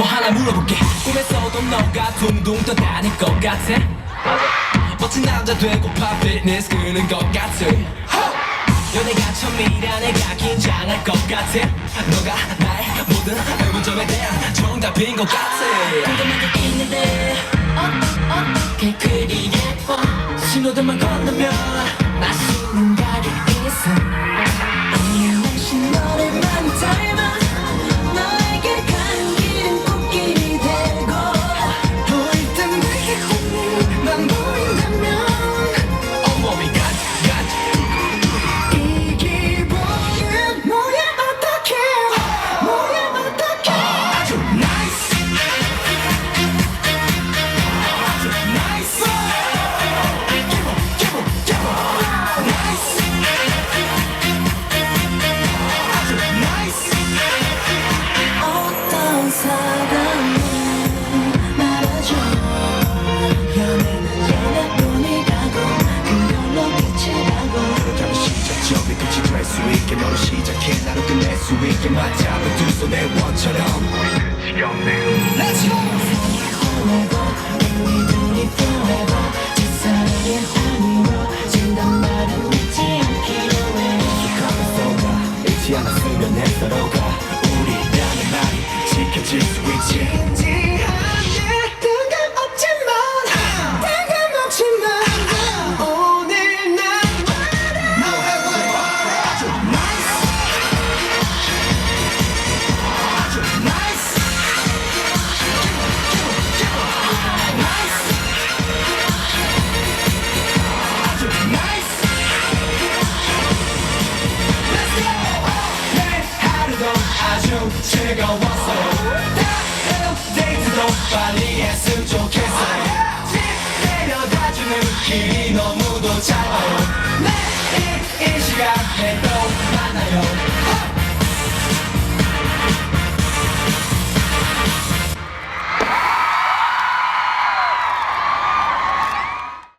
아 물어볼게. 꿈에서도 너가 둥둥 떠다닐 것 같아? 멋진 남자 되고파 피트니스 끄는 것 같아. 연애가 처음이라 내가 긴장할 것 같아. 너가 나의 모든 의문점에 대한 정답인 것 같아. 궁금한 게 있는데. 어떻게 그리 예뻐. 신호등만 건너면 맛있는 가게 있어 손의 원처럼. Let's go. 우리 않기로 해가 잊지 않았으면 내 서로가 우리라는 말이 지켜질 수 즐거웠어 다음 데이트도 빨리 했으면 좋겠어 집 데려다주는 길이 너무도 또